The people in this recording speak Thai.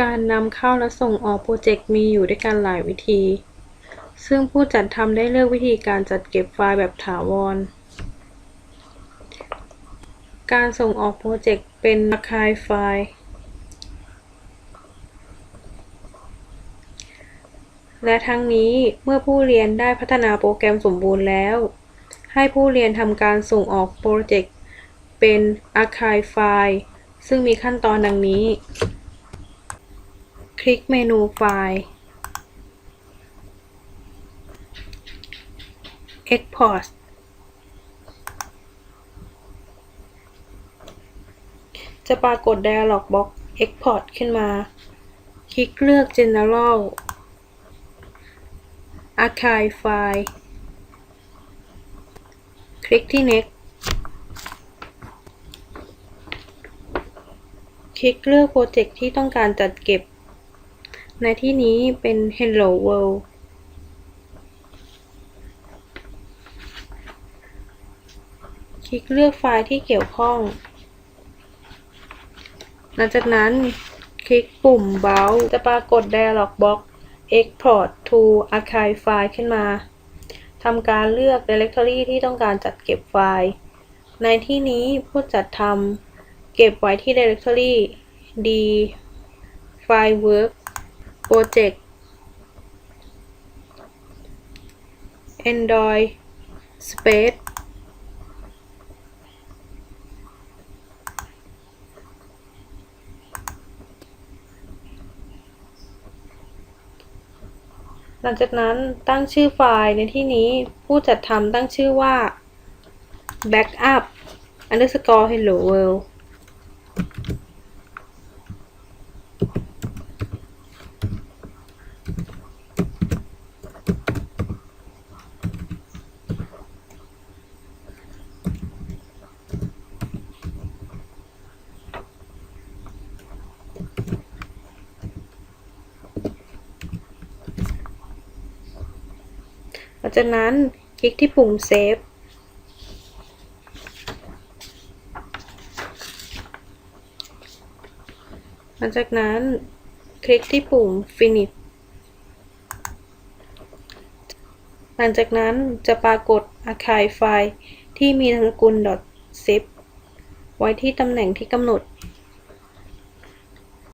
การนำเข้าและส่งออกโปรเจกต์มีอยู่ด้วยกันหลายวิธี ซึ่งผู้จัดทำได้เลือกวิธีการจัดเก็บไฟล์แบบถาวร การส่งออกโปรเจกต์เป็น Archive ไฟล์ และทั้งนี้เมื่อผู้เรียนได้พัฒนาโปรแกรมสมบูรณ์แล้ว ให้ผู้เรียนทำการส่งออกโปรเจกต์เป็น Archive ไฟล์ ซึ่งมีขั้นตอนดังนี้ ลิกเมนูไฟล์ Export จะปรากฏ Dialog Box Export ขึ้นมา คลิกเลือก General Archive ไฟล์คลิกที่ Next คลิกเลือกโปรเจกต์ที่ต้องการจัดเก็บ ในที่นี้เป็น Hello World คลิกเลือกไฟล์ที่เกี่ยวข้อง หลังจากนั้นคลิกปุ่ม Browse จะปรากฏ Dialog Box Export to Archive File ขึ้นมา ทำการเลือก Directory ที่ต้องการจัดเก็บไฟล์ ในที่นี้ผู้จัดทำเก็บไว้ที่ Directory D File Work Filework Project Android Space หลังจากนั้นตั้งชื่อไฟล์ในที่นี้ผู้จัดทำตั้งชื่อว่า backup underscore hello world หลังจากนั้นคลิกที่ปุ่ม Save หลังจากนั้นคลิกที่ปุ่ม Finish หลังจากนั้นจะปรากฏ Archive ไฟล์ที่มีนามสกุล .zip ไว้ที่ตำแหน่งที่กำหนด